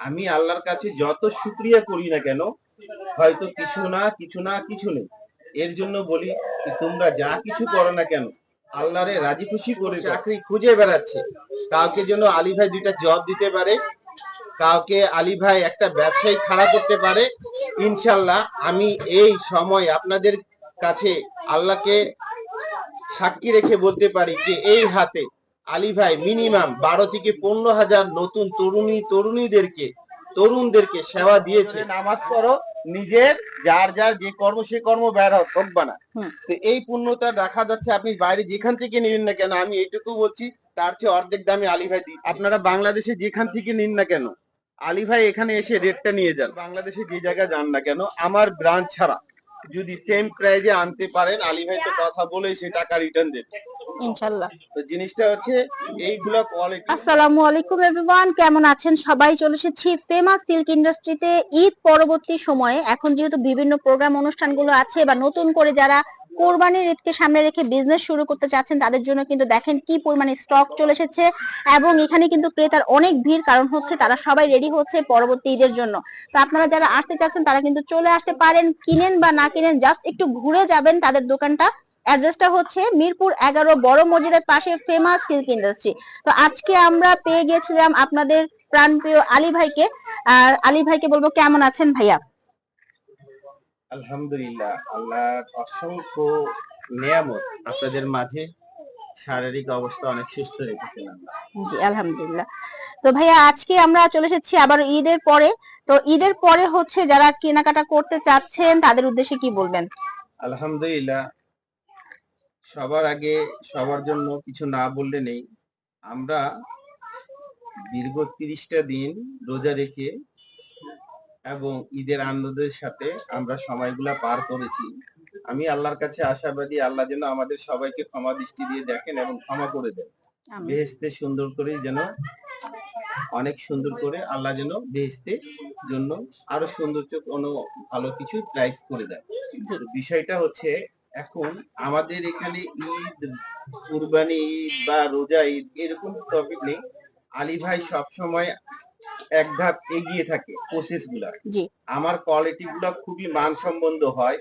আমি আল্লাহর কাছে যত শুক্রিয়া করি না কেন হয়তো কিছু না কিছু না কিছু নেই। এর জন্য বলি তোমরা যা কিছু করো না কেন আল্লাহরে রাজি খুশি করে চাকরি খুঁজে বেড়াচ্ছে। কাউকে যেন আলী ভাই দুইটা জব দিতে পারে কাউকে আলী ভাই একটা ব্যবসায়ী খাড়া করতে পারে ইনশাল্লাহ আমি এই সময় আপনাদের কাছে আল্লাহকে সাক্ষী রেখে বলতে পারি যে এই হাতে আলী ভাই মিনিমাম বারো থেকে পনেরো হাজার নতুন তরুণী তরুণীদেরকে তরুণদেরকে সেবা দিয়েছে। নামাজ পড়ো নিজের যার যার যে কর্ম সে কর্ম বের হোক হোক না। তো এই পূর্ণতা দেখা যাচ্ছে আপনি বাইরে যেখান থেকে নিন না কেন আমি এইটুকু বলছি তার চেয়ে অর্ধেক দামে আলী ভাই দিই আপনারা বাংলাদেশে যেখান থেকে নিন না কেন আলী ভাই এখানে এসে রেটটা নিয়ে যান। বাংলাদেশে যে জায়গায় যান না কেন আমার ব্রাঞ্চ ছাড়া। যদি সেম প্রাইজে আনতে পারেন আলী ভাই তো কথা বলে সে টাকা রিটার্ন দেবে। ইনশাল্লাহ। তো জিনিসটা হচ্ছে এইগুলা কোয়ালিটি আসসালামু আলাইকুম এভরিওয়ান কেমন আছেন? সবাই চলে এসেছি ফেমাস সিল্ক ইন্ডাস্ট্রিতে ঈদ পরবর্তী সময়ে। এখন যেহেতু বিভিন্ন প্রোগ্রাম অনুষ্ঠানগুলো আছে বা নতুন করে যারা কোরবানির ঈদকে সামনে রেখে বিজনেস শুরু করতে চাচ্ছেন, তাদের জন্য কিন্তু দেখেন কি পরিমাণে স্টক চলে এসেছে এবং এখানে কিন্তু ক্রেতার অনেক ভিড়, কারণ হচ্ছে তারা সবাই রেডি হচ্ছে পরবর্তী ঈদের জন্য। তো আপনারা যারা আসতে চাচ্ছেন, তারা কিন্তু চলে আসতে পারেন, কিনেন বা না কিনেন জাস্ট একটু ঘুরে যাবেন তাদের দোকানটা। অ্যাড্রেসটা হচ্ছে মিরপুর এগারো বড় মসজিদের পাশে ফেমাস সিল্ক ইন্ডাস্ট্রি তো আজকে আমরা পেয়ে গেছিলাম আপনাদের প্রাণপ্রিয় আলী ভাইকে। আর আলী ভাইকে বলব, কেমন আছেন ভাইয়া? আলহামদুলিল্লাহ আল্লাহর অসংখ্য নিয়ামত আপনাদের মাঝে। শারীরিক অবস্থা অনেক সুস্থ রেখেছেন জি আলহামদুলিল্লাহ। তো ভাইয়া আজকে আমরা চলে এসেছি আবার ঈদের পরে। তো ঈদের পরে হচ্ছে যারা কেনাকাটা করতে চাচ্ছেন তাদের উদ্দেশ্যে কি বলবেন? আলহামদুলিল্লাহ সবার আগে সবার জন্য কিছু না বললে নেই। আমরা দীর্ঘ তিরিশটা দিন রোজা রেখে এবং ঈদের আনন্দের সাথে আমরা সময়গুলা পার করেছি। আমি আল্লাহর কাছে আশাবাদী আল্লাহ যেন আমাদের সবাইকে ক্ষমা দৃষ্টি দিয়ে দেখেন এবং ক্ষমা করে দেন। বেহেস্তে সুন্দর করে যেন অনেক সুন্দর করে আল্লাহ যেন বেহেস্তে জন্য আরও সৌন্দর্য কোনো ভালো কিছু প্রাইস করে দেয় বিষয়টা হচ্ছে এখন আমাদের এখানে ঈদ কুরবানি ঈদ বা রোজা ঈদ এরকম টপিক নেই। আলী ভাই সব সময় এক ধাপ এগিয়ে থাকে প্রসেসগুলা। আমার কোয়ালিটি গুলা খুবই মান সম্বন্ধ হয়।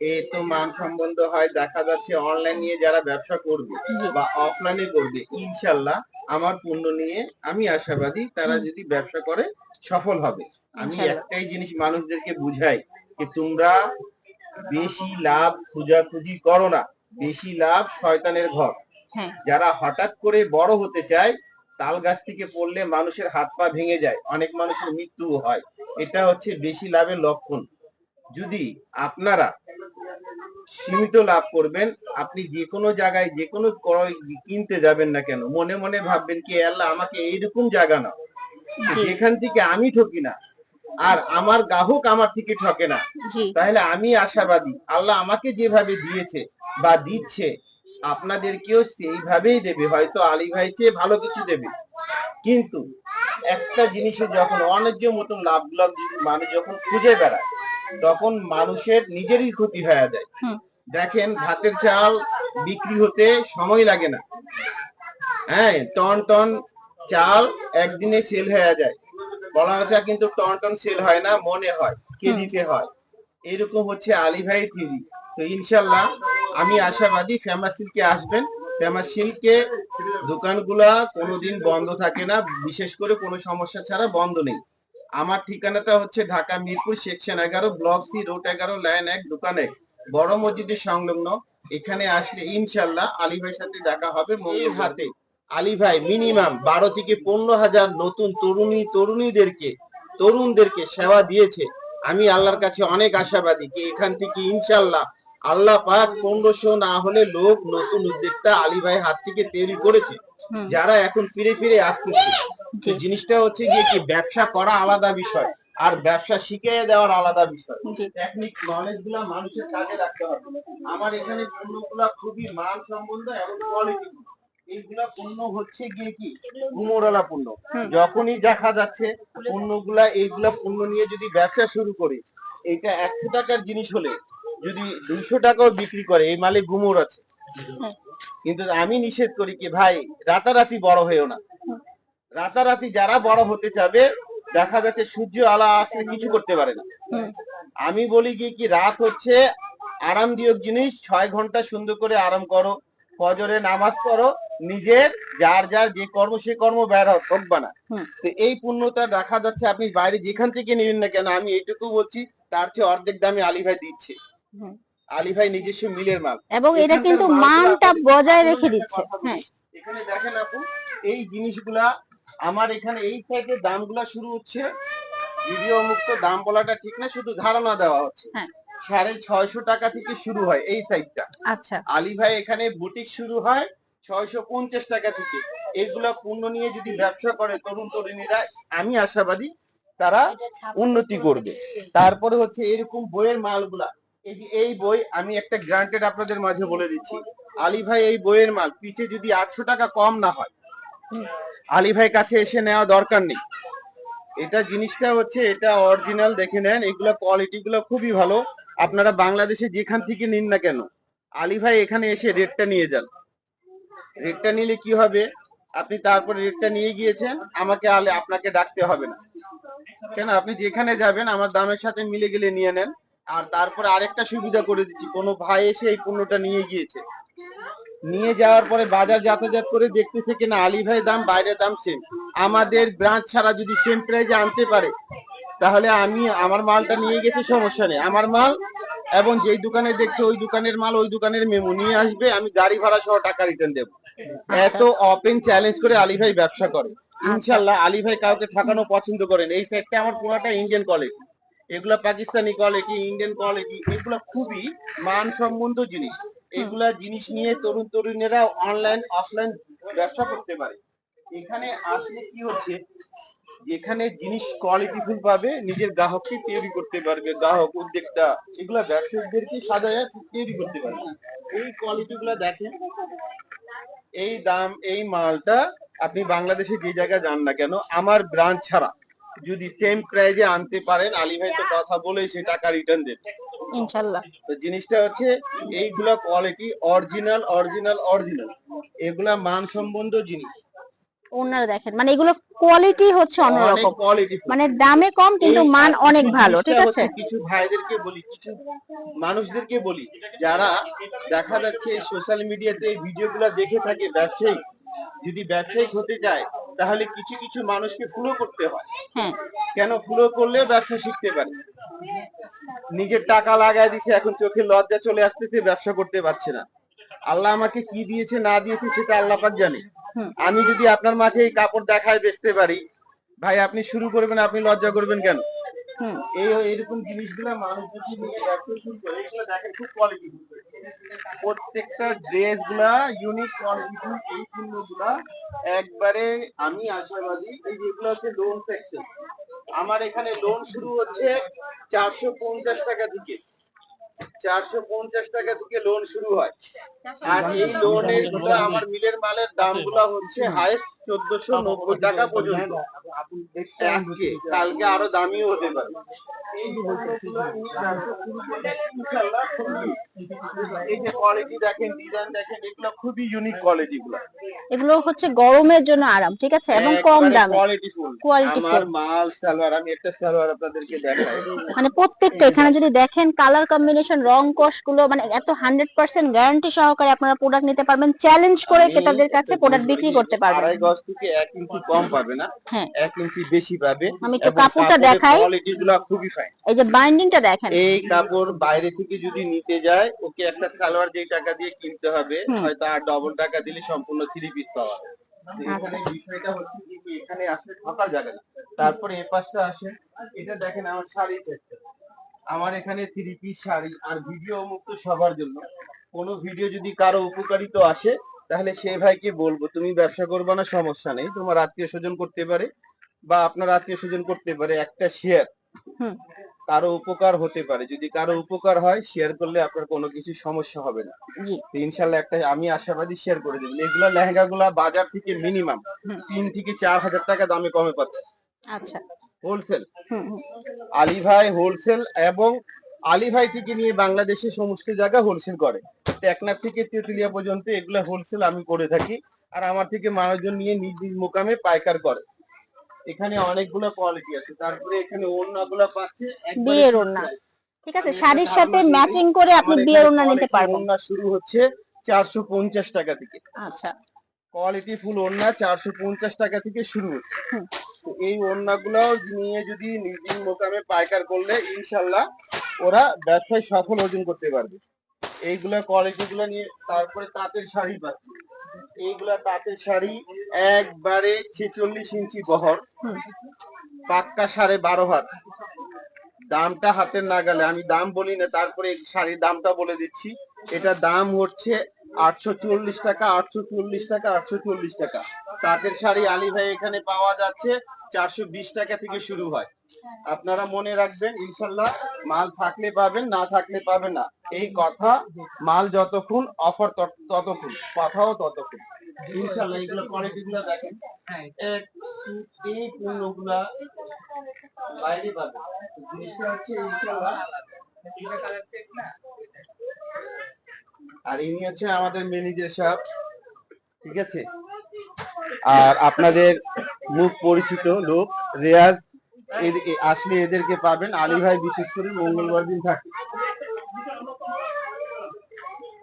এ তো মান সম্বন্ধ হয় দেখা যাচ্ছে অনলাইন নিয়ে যারা ব্যবসা করবে বা অফলাইনে করবে ইনশাল্লাহ আমার পণ্য নিয়ে আমি আশাবাদী তারা যদি ব্যবসা করে সফল হবে। আমি একটাই জিনিস মানুষদেরকে বুঝাই যে তোমরা বেশি লাভ খোঁজাখুঁজি করো না। বেশি লাভ শয়তানের ঘর। হ্যাঁ। যারা হঠাৎ করে বড় হতে চায় তাল গাছ থেকে পড়লে মানুষের হাত পা ভেঙে যায় অনেক মানুষের মৃত্যু হয়। এটা হচ্ছে বেশি লাভের লক্ষণ। যদি আপনারা সীমিত লাভ করবেন আপনি যে কোনো জায়গায় যে কোনো ক্রয় কিনতে যাবেন না কেন মনে মনে ভাববেন কি আল্লাহ আমাকে এইরকম জায়গা না যেখান থেকে আমি ঠকি না আর আমার গ্রাহক আমার থেকে ঠকে না। তাহলে আমি আশাবাদী আল্লাহ আমাকে যেভাবে দিয়েছে বা দিচ্ছে আপনাদেরকেও সেইভাবেই দেবে হয়তো আলী ভাই চেয়ে ভালো কিছু দেবে। কিন্তু একটা জিনিসে যখন অন্যায্য মতন লাভ লাভ মানুষ যখন খুঁজে বেড়ায় তখন মানুষের নিজেরই ক্ষতি হয়ে যায়। দেখেন ভাতের চাল বিক্রি হতে সময় লাগে না। হ্যাঁ টন টন চাল একদিনে সেল হয়ে যায়। বলা হচ্ছে কিন্তু টন টন সেল হয় না মনে হয় কেজিতে হয়। এরকম হচ্ছে আলী ভাই থিরি তো ইনশাল্লাহ আমি আশাবাদী ফেমাস সিল্কে আসবেন। ফেমাস সিল্কে দোকানগুলা কোনোদিন বন্ধ থাকে না, বিশেষ করে কোনো সমস্যা ছাড়া বন্ধ নেই। আমার ঠিকানাটা হচ্ছে ঢাকা মিরপুর, সেকশন এগারো, ব্লক সি, রোড এগারো, লাইন এক, দোকান বড় মসজিদের সংলগ্ন। এখানে আসলে ইনশাল্লাহ আলী ভাইয়ের সাথে দেখা হবে মঙ্গল হাতে। আলী ভাই মিনিমাম বারো থেকে পনেরো হাজার নতুন তরুণী, তরুণীদেরকে, তরুণদেরকে সেবা দিয়েছে। আমি আল্লাহর কাছে অনেক আশাবাদী কি এখান থেকে ইনশাল্লাহ আল্লাহ পাক পনেরোশো না হলে লোক নতুন উদ্যোক্তা আলী ভাই হাত থেকে তৈরি করেছে যারা এখন ফিরে ফিরে আসতেছে। জিনিসটা হচ্ছে যে কি ব্যবসা করা আলাদা বিষয় আর ব্যবসা শিখিয়ে দেওয়ার আলাদা বিষয়। টেকনিক নলেজগুলা মানুষের কাজে রাখতে হবে। আমার এখানে পণ্যগুলা খুবই মান সম্বন্ধ এবং কোয়ালিটি এইগুলা পণ্য হচ্ছে গিয়ে কি গুমরালা পণ্য। যখনই দেখা যাচ্ছে পণ্যগুলা এইগুলা পণ্য নিয়ে যদি ব্যবসা শুরু করি এটা একশো টাকার জিনিস হলে যদি দুইশো টাকাও বিক্রি করে এই মালে গুমর আছে। কিন্তু আমি নিষেধ করি কি ভাই রাতারাতি বড় হয়েও না। রাতারাতি যারা বড় হতে চাবে দেখা যাচ্ছে সূর্য আলা আসলে কিছু করতে পারে না। আমি বলি কি কি রাত হচ্ছে আরামদায়ক জিনিস ছয় ঘণ্টা সুন্দর করে আরাম করো ফজরে নামাজ পড়ো নিজের যার যার যে কর্ম সে কর্ম বের হোক ঠকবা না। তো এই পণ্যটা দেখা যাচ্ছে আপনি বাইরে যেখান থেকে নেবেন না কেন আমি এইটুকু বলছি তার চেয়ে অর্ধেক দামে আলী ভাই দিচ্ছে। আলী ভাই নিজস্ব মিলের মাল। এবং এটা কিন্তু মানটা বজায় রেখে দিচ্ছে। হ্যাঁ। এখানে দেখেন আপু এই জিনিসগুলা আমার এখানে এই সাইডে দামগুলা শুরু হচ্ছে। ভিডিও মুক্ত দাম বলাটা ঠিক না শুধু ধারণা দেওয়া হচ্ছে। হ্যাঁ। সাড়ে ছয়শো টাকা থেকে শুরু হয় এই সাইডটা। আচ্ছা। আলী ভাই এখানে বুটিক শুরু হয় ছয়শো পঞ্চাশ টাকা থেকে। এগুলা পণ্য নিয়ে যদি ব্যবসা করে তরুণ তরুণীরা আমি আশাবাদী তারা উন্নতি করবে। তারপরে হচ্ছে এরকম বইয়ের মালগুলা। এই বই আমি একটা গ্রান্টেড আপনাদের মাঝে বলে দিচ্ছি। আলী ভাই এই বইয়ের মাল, পিছে যদি আটশো টাকা কম না হয়। আলী ভাই কাছে এসে নেওয়া দরকার নেই। এটা জিনিসটা হচ্ছে, এটা অরিজিনাল দেখে নেন, এগুলা কোয়ালিটি গুলো খুবই ভালো। আপনারা বাংলাদেশে যেখান থেকে নিন না কেন, আলী ভাই এখানে এসে রেটটা নিয়ে যান। রেটটা নিলে কি হবে? আপনি তারপরে রেটটা নিয়ে গিয়েছেন, আমাকে আলে, আপনাকে ডাকতে হবে না। কেন? আপনি যেখানে যাবেন, আমার দামের সাথে মিলে গেলে নিয়ে নেন। আর তারপরে আরেকটা সুবিধা করে দিচ্ছি। কোনো ভাই এসে এই পণ্যটা নিয়ে গিয়েছে। নিয়ে যাওয়ার পরে বাজার যাতায়াত করে দেখতেছে কিনা আলী ভাই দাম, বাইরের দাম সেম আমাদের ব্রাঞ্চ ছাড়া যদি সেম প্রাইজে আনতে পারে, তাহলে আমি আমার মালটা নিয়ে গেছি, সমস্যা নেই। আমার মাল এবং যেই দোকানে দেখছে ওই দোকানের মাল, ওই দোকানের মেমো নিয়ে আসবে, আমি গাড়ি ভাড়া সহ টাকা রিটার্ন দেবো। এত ওপেন চ্যালেঞ্জ করে আলী ভাই ব্যবসা করে। ইনশাল্লাহ আলী ভাই কাউকে ঠকানো পছন্দ করেন। এই সাইডটা আমার পুরোটা ইন্ডিয়ান কোয়ালিটি এগুলা পাকিস্তানি কোয়ালিটি ইন্ডিয়ান কোয়ালিটি এগুলা খুবই মান সম্বন্ধ জিনিস। এগুলা জিনিস নিয়ে তরুণ তরুণীরা অনলাইন অফলাইন ব্যবসা করতে পারে। এখানে আসলে কি হচ্ছে, যেখানে জিনিস কোয়ালিটিফুল পাবে, নিজের গ্রাহককে তৈরি করতে পারবে, গ্রাহক, উদ্যোক্তা, এগুলা ব্যবসায়ীদেরকে সাজায় তৈরি করতে পারবে। এই কোয়ালিটি গুলা দেখেন, এই দাম, এই মালটা আপনি বাংলাদেশে যে জায়গায় যান না কেন, আমার ব্রাঞ্চ ছাড়া। যদি সেম প্রাইজে আনতে পারেন আলী ভাই তো কথা বলে সে টাকা রিটার্ন দেবে। ইনশাল্লাহ। তো জিনিসটা হচ্ছে এইগুলা কোয়ালিটি অরিজিনাল অরিজিনাল অরিজিনাল এগুলা মান সম্বন্ধ জিনিস। ওনারা দেখেন মানে এগুলো কোয়ালিটি হচ্ছে অন্যরকম। মানে দামে কম কিন্তু মান অনেক ভালো ঠিক আছে? কিছু ভাইদেরকে বলি কিছু মানুষদেরকে বলি যারা দেখা যাচ্ছে সোশ্যাল মিডিয়াতে এই ভিডিওগুলো দেখে থাকে ব্যবসায়ী যদি ব্যবসায়িক হতে চায় তাহলে কিছু কিছু মানুষকে ফলো করতে হয়। হ্যাঁ। কেন ফলো করলে ব্যবসা শিখতে পারে? নিজের টাকা লাগায় দিছে এখন চোখে লজ্জা চলে আসতেছে ব্যবসা করতে পারছে না। আল্লাহ আমাকে কি দিয়েছে না দিয়েছে সেটা আল্লাহ পাক জানে। আমি যদি আপনার মাঝে এই কাপড় দেখায় বেচতে পারি ভাই আপনি শুরু করবেন আপনি লজ্জা করবেন কেন? এই এরকম জিনিসগুলো মানুষ যদি নিয়ে ব্যবসা শুরু করে এগুলো দেখেন খুব কোয়ালিটি প্রত্যেকটা ড্রেসগুলা ইউনিক কোয়ালিটি এই পণ্যগুলা একবারে আমি আশাবাদী। এই যেগুলো হচ্ছে লোন সেকশন আমার এখানে লোন শুরু হচ্ছে চারশো পঞ্চাশ টাকা থেকে চারশো পঞ্চাশ টাকা থেকে লোন শুরু হয়। আর এই লোনের আমার মিলের মালের দামগুলো হচ্ছে হাইস্ট চোদ্দশো নব্বই টাকা পর্যন্ত। কালকে আরও দামিও হতে পারে। এই যে পণ্যগুলো নিয়ে ব্যবসা শুরু করলে ইনশাআল্লাহ খুবই- এই যে কোয়ালিটি দেখেন ডিজাইন দেখেন এগুলো খুবই ইউনিক কোয়ালিটি গুলো। এগুলো হচ্ছে গরমের জন্য আরাম ঠিক আছে? এবং কম দামে। কোয়ালিটি আমার মাল সালোয়ার আমি একটা সালোয়ার আপনাদেরকে দেখাই। মানে প্রত্যেকটা এখানে যদি দেখেন কালার কম্বিনেশন রং কষগুলো মানে এত হান্ড্রেড পার্সেন্ট গ্যারান্টি সহকারে আপনারা প্রোডাক্ট নিতে পারবেন চ্যালেঞ্জ করে ক্রেতাদের কাছে প্রোডাক্ট বিক্রি করতে পারবেন। গজ থেকে এক ইঞ্চি কম পাবে না হ্যাঁ। এক ইঞ্চি বেশি পাবে আমি একটু কাপড়টা দেখাই। কোয়ালিটি গুলো খুবই ফাইন এই যে বাইন্ডিংটা দেখেন। এই কাপড় বাইরে থেকে যদি নিতে যায় ওকে একটা সালোয়ার যেই টাকা দিয়ে কিনতে হবে হয়তো আর ডবল টাকা দিলে সম্পূর্ণ থ্রি পিস পাওয়া যাবে। আচ্ছা। এখানে বিষয়টা হচ্ছে যে এখানে আসলে থাকার জায়গা। নেই। তারপরে এ পাশটা আসে এটা দেখেন আমার শাড়ি আমার এখানে থ্রি পিস শাড়ি আর ভিডিও মুক্ত সবার জন্য। কোনো ভিডিও যদি কারও উপকারিত আসে তাহলে সেই ভাইকে বলব তুমি ব্যবসা করবে না সমস্যা নেই। তোমার আত্মীয় স্বজন করতে পারে বা আপনার আত্মীয় স্বজন করতে পারে একটা শেয়ার কারও উপকার হতে পারে। যদি কারও উপকার হয় শেয়ার করলে আপনার কোনো কিছু সমস্যা হবে না। ইনশাল্লাহ একটা আমি আশাবাদী শেয়ার করে দেবেন এগুলা লেহেঙ্গা গুলা বাজার থেকে মিনিমাম তিন থেকে চার হাজার টাকা দামে কমে পাচ্ছে। আচ্ছা। হোলসেল। আলী ভাই হোলসেল এবং আলী ভাই থেকে নিয়ে বাংলাদেশের সমস্ত জায়গা হোলসেল করে। টেকনাফ থেকে তেতুলিয়া পর্যন্ত এগুলা হোলসেল আমি করে থাকি। আর আমার থেকে মানুষজন নিয়ে নিজ নিজ মোকামে পাইকার করে। এখানে অনেকগুলো কোয়ালিটি আছে। তারপরে এখানে ওড়নাগুলো পাচ্ছে বিয়ের ওড়না। ঠিক আছে শাড়ির সাথে ম্যাচিং করে আপনি বিয়ের ওড়না নিতে পারবেন। ওড়না শুরু হচ্ছে চারশো পঞ্চাশ টাকা থেকে। আচ্ছা। কোয়ালিটি ফুল ওড়না চারশো পঞ্চাশ টাকা থেকে শুরু হচ্ছে। এই ওড়নাগুলো নিয়ে যদি নিজের মোকামে পাইকার করলে ইনশাল্লাহ ওরা ব্যবসায় সফল অর্জন করতে পারবে। এইগুলা কোয়ালিটি গুলো নিয়ে তারপরে তাঁতের শাড়ি পাচ্ছি এইগুলা তাঁতের শাড়ি একবারে ছেচল্লিশ ইঞ্চি বহর পাক্কা সাড়ে বারো হাত। দামটা হাতের নাগালে আমি দাম বলি না তারপরে শাড়ির দামটা বলে দিচ্ছি। এটা দাম হচ্ছে আটশো চল্লিশ টাকা আটশো চল্লিশ টাকা আটশো চল্লিশ টাকা। তাঁতের শাড়ি আলী ভাই এখানে পাওয়া যাচ্ছে চারশো বিশ টাকা থেকে শুরু হয়। আপনারা মনে রাখবেন ইনশাল্লাহ মাল থাকলে পাবেন না থাকলে পাবেন না। এই কথা মাল যতক্ষণ অফার ততক্ষণ কথাও ততক্ষণ। ইনশাল্লাহ এগুলো কোয়ালিটি গুলো দেখেন। এক, এই পণ্যগুলা বাইরে পাবেন। জিনিসটা হচ্ছে ইনশাল্লাহ আর ইনি হচ্ছে আমাদের ম্যানেজার সাহেব। ঠিক আছে? আর আপনাদের মুখ পরিচিত লোক রেয়াজ আসলে এদেরকে পাবেন। আলী ভাই বিশেষ করে মঙ্গলবার দিন থাকে।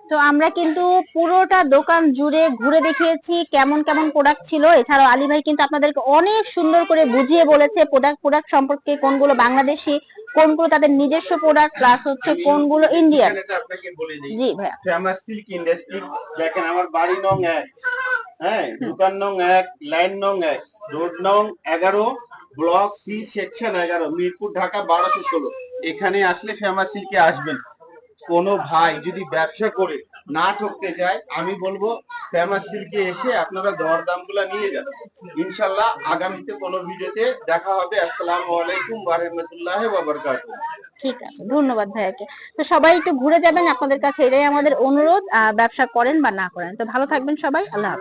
তো আমরা কিন্তু পুরোটা দোকান জুড়ে ঘুরে দেখিয়েছি, কেমন কেমন প্রোডাক্ট ছিল। এছাড়াও আলী ভাই কিন্তু আপনাদেরকে অনেক সুন্দর করে বুঝিয়ে বলেছে প্রোডাক্ট প্রোডাক্ট সম্পর্কে কোনগুলো বাংলাদেশি কোনগুলো তাদের নিজস্ব প্রোডাক্ট প্লাস হচ্ছে কোনগুলো ইন্ডিয়ান ঠিকানাটা আপনাকে বলে দিই। জি ভাইয়া। ফেমাস সিল্ক ইন্ডাস্ট্রি দেখেন আমার বাড়ি নং এক। হ্যাঁ দোকান নং এক লাইন নং এক রোড নং এগারো ব্লক সি সেকশন এগারো মিরপুর ঢাকা বারোশো ষোলো। এখানে আসলে ফেমাস সিল্কে আসবেন। কোনো ভাই যদি ব্যবসা করে না ঠকতে চায়, আমি বলব ফেমাস সিল্কে এসে আপনারা দরদামগুলা নিয়ে যান। ইনশাল্লাহ আগামীতে কোনো ভিডিওতে দেখা হবে। আসসালামু আলাইকুম বারহমতুল্লাহ রাহমাতুল্লাহি ঠিক আছে, ধন্যবাদ ভাইয়াকে। তো সবাই একটু ঘুরে যাবেন, আপনাদের কাছে এটাই আমাদের অনুরোধ ব্যবসা করেন বা না করেন। তো ভালো থাকবেন সবাই, আল্লাহ